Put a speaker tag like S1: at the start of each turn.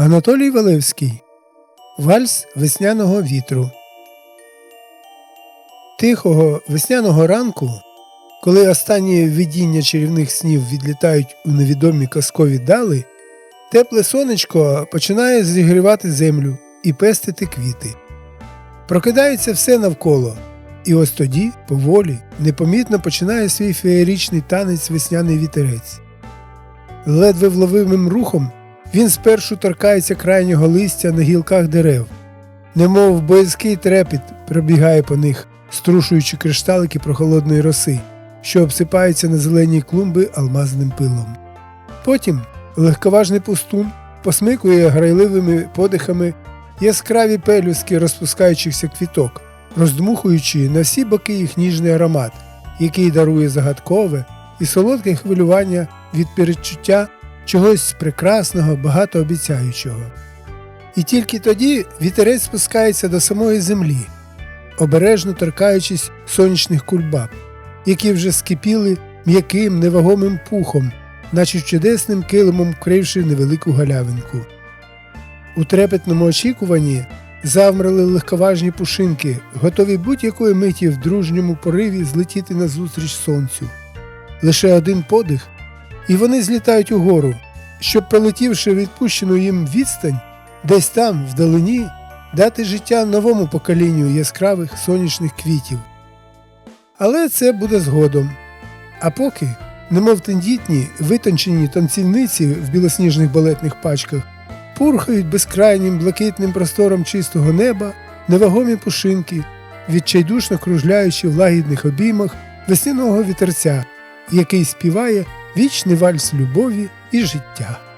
S1: Анатолій Валевський Вальс весняного вітру. Тихого весняного ранку, коли останні видіння чарівних снів відлітають у невідомі казкові дали, тепле сонечко починає зігрівати землю і пестити квіти. Прокидається все навколо, і ось тоді, поволі, непомітно починає свій феєричний танець весняний вітерець. Ледве вловимим рухом він спершу торкається крайнього листя на гілках дерев, немов боязкий трепіт пробігає по них, струшуючи кришталики прохолодної роси, що обсипаються на зелені клумби алмазним пилом. Потім легковажний пустун посмикує грайливими подихами яскраві пелюски розпускаючихся квіток, роздмухуючи на всі боки їх ніжний аромат, який дарує загадкове і солодке хвилювання від передчуття чогось прекрасного, багатообіцяючого. І тільки тоді вітерець спускається до самої землі, обережно торкаючись сонячних кульбаб, які вже скипіли м'яким невагомим пухом, наче чудесним килимом вкривши невелику галявинку. У трепетному очікуванні завмерли легковажні пушинки, готові будь-якої миті в дружньому пориві злетіти назустріч сонцю. Лише один подих, і вони злітають угору, щоб, пролетівши відпущену їм відстань, десь там, вдалині, дати життя новому поколінню яскравих сонячних квітів. Але це буде згодом. А поки, немов тендітні, витончені танцівниці в білосніжних балетних пачках, пурхають безкрайнім блакитним простором чистого неба невагомі пушинки, відчайдушно кружляючи в лагідних обіймах весняного вітерця, який співає вічний вальс любові і життя.